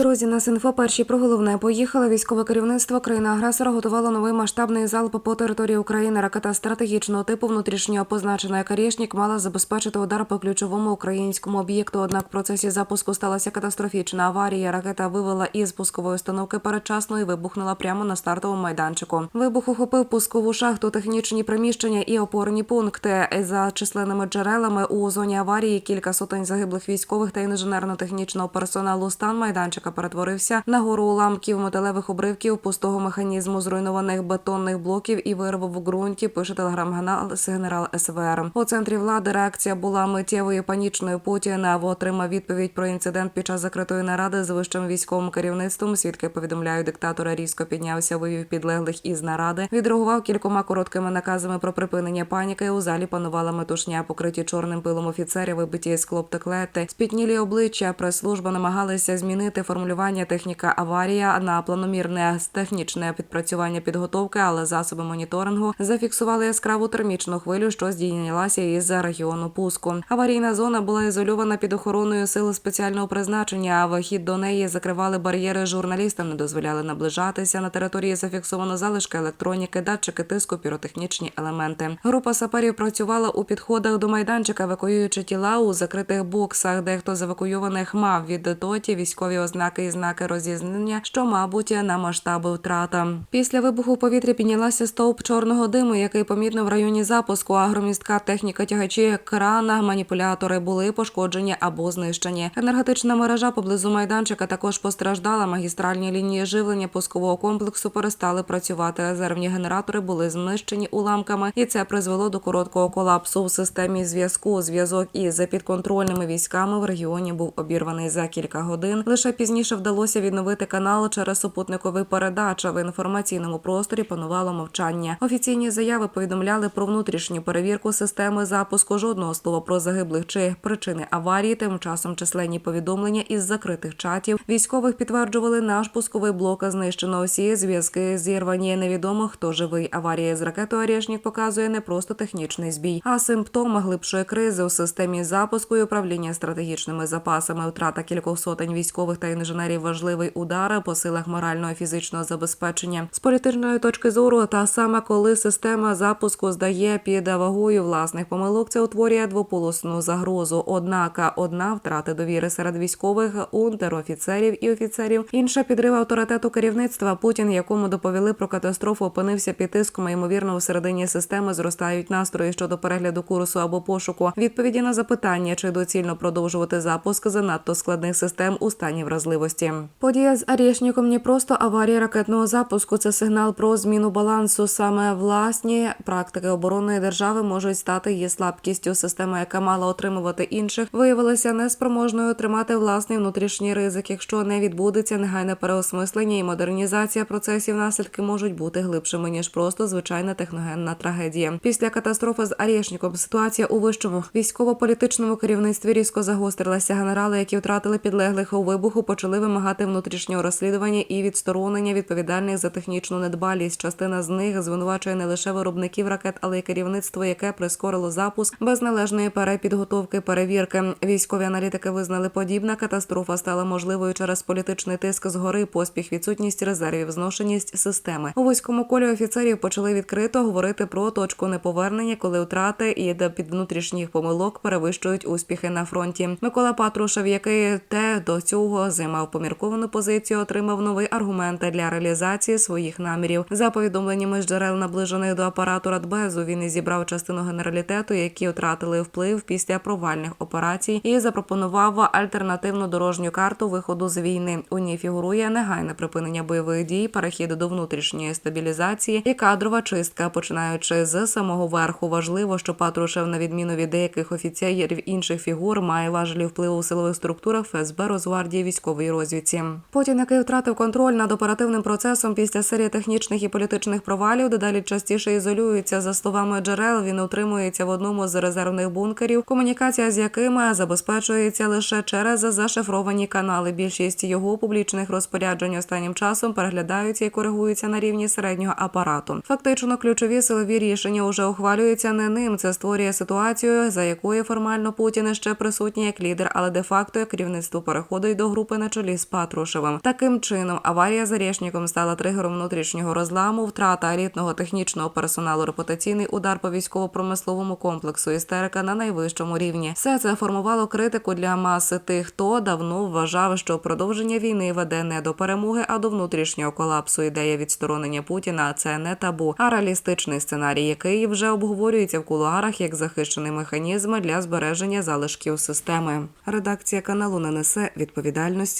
Друзі, нас інфо перші про головне поїхали. Військове керівництво країни-агресора готувало новий масштабний залп по території України. Ракета стратегічного типу внутрішнього позначена як «Орєшнік» мала забезпечити удар по ключовому українському об'єкту. Однак в процесі запуску сталася катастрофічна аварія. Ракета вивела із пускової установки передчасно і вибухнула прямо на стартовому майданчику. Вибух охопив пускову шахту, технічні приміщення і опорні пункти. За численними джерелами у зоні аварії кілька сотень загиблих військових та інженерно-технічного персоналу. Стан майданчика перетворився на гору уламків, металевих обривків, пустого механізму, зруйнованих бетонних блоків і вирву в ґрунті. Пише телеграм-канал генерал СВР. У центрі влади реакція була миттєвою панічною. Путін отримав відповідь про інцидент під час закритої наради з вищим військовим керівництвом. Свідки повідомляють, диктатора різко піднявся, вивів підлеглих із наради. Відреагував кількома короткими наказами про припинення паніки. У залі панувала метушня, покриті чорним пилом офіцерів, вибиті з клоптоклети, спітнілі обличчя. Прес-служба намагалися змінити формулювання техніка аварія на планомірне технічне підпрацювання підготовки, але засоби моніторингу зафіксували яскраву термічну хвилю, що здійнялася із регіону пуску. Аварійна зона була ізольована під охороною сил спеціального призначення. А вихід до неї закривали бар'єри журналістам, не дозволяли наближатися. На території зафіксовано залишки електроніки, датчики тиску, піротехнічні елементи. Група саперів працювала у підходах до майданчика, евакуюючи тіла у закритих боксах. Дехто з евакуйованих мав від доті військові ознаки і знаки розізнання, що, мабуть, на масштаби втрата. Після вибуху в повітрі піднялася стовп чорного диму, який помітно в районі запуску. Агромістка техніка тягачі крана, маніпулятори були пошкоджені або знищені. Енергетична мережа поблизу майданчика також постраждала. Магістральні лінії живлення пускового комплексу перестали працювати. Резервні генератори були знищені уламками, і це призвело до короткого колапсу в системі зв'язку. Зв'язок із підконтрольними військами в регіоні був обірваний за кілька годин. Лише пізніше вдалося відновити канал через супутникові передачі. В інформаційному просторі панувало мовчання. Офіційні заяви повідомляли про внутрішню перевірку системи запуску. Жодного слова про загиблих чи причини аварії. Тим часом численні повідомлення із закритих чатів військових підтверджували наш пусковий блок знищено. Усі зв'язки зірвані. Невідомо хто живий. Аварія з ракетою «Орєшнік» показує не просто технічний збій, а симптоми глибшої кризи у системі запуску і управління стратегічними запасами. Втрата кількох сотень військових та інженерів важливий удар по силах морального і фізичного забезпечення з політичної точки зору. Та саме коли система запуску здає під вагою власних помилок, це утворює двополосну загрозу. Однак одна втрати довіри серед військових унтер-офіцерів і офіцерів, інша підрив авторитету керівництва. Путін, якому доповіли про катастрофу, опинився під тиском. Ймовірно, у середині системи зростають настрої щодо перегляду курсу або пошуку. Відповіді на запитання, чи доцільно продовжувати запуск занадто складних систем у стані вразливості. Подія з Арєшніком не просто аварія ракетного запуску. Це сигнал про зміну балансу. Саме власні практики оборонної держави можуть стати її слабкістю. Система, яка мала отримувати інших, виявилася неспроможною тримати власний внутрішній ризик. Якщо не відбудеться негайне переосмислення і модернізація процесів, наслідки можуть бути глибшими ніж просто звичайна техногенна трагедія. Після катастрофи з Арєшніком ситуація у вищому військово-політичному керівництві різко загострилася. Генерали, які втратили підлеглих у вибуху, почали вимагати внутрішнього розслідування і відсторонення відповідальних за технічну недбалість. Частина з них звинувачує не лише виробників ракет, але й керівництво, яке прискорило запуск без належної перепідготовки перевірки. Військові аналітики визнали, подібна катастрофа стала можливою через політичний тиск згори, поспіх, відсутність резервів, зношеність системи. У вузькому колі офіцерів почали відкрито говорити про точку неповернення, коли втрати і де під внутрішніх помилок перевищують успіхи на фронті. Микола Патрушев, який те до цього займав помірковану позицію, отримав новий аргумент для реалізації своїх намірів. За повідомленнями з джерел наближених до апарату Радбезу, він і зібрав частину генералітету, які втратили вплив після провальних операцій, і запропонував альтернативну дорожню карту виходу з війни. У ній фігурує негайне припинення бойових дій, перехід до внутрішньої стабілізації і кадрова чистка, починаючи з самого верху. Важливо, що Патрушев, на відміну від деяких офіцерів інших фігур, має важелі впливу у силових структурах ФСБ, Росгвардії, військової розвідці. Путін, який втратив контроль над оперативним процесом після серії технічних і політичних провалів, дедалі частіше ізолюється. За словами джерел, він утримується в одному з резервних бункерів, комунікація з якими забезпечується лише через зашифровані канали. Більшість його публічних розпоряджень останнім часом переглядаються і коригуються на рівні середнього апарату. Фактично, ключові силові рішення вже ухвалюються не ним. Це створює ситуацію, за якою формально Путін ще присутній як лідер, але де факто керівництво переходить до групи на чолі з Патрушевим. Таким чином, аварія з Решніком стала тригером внутрішнього розламу, втрата елітного технічного персоналу, репутаційний удар по військово-промисловому комплексу, істерика на найвищому рівні. Все це формувало критику для маси тих, хто давно вважав, що продовження війни веде не до перемоги, а до внутрішнього колапсу. Ідея відсторонення Путіна це не табу, а реалістичний сценарій, який вже обговорюється в кулуарах як захищений механізм для збереження залишків системи. Редакція каналу не несе відповідальності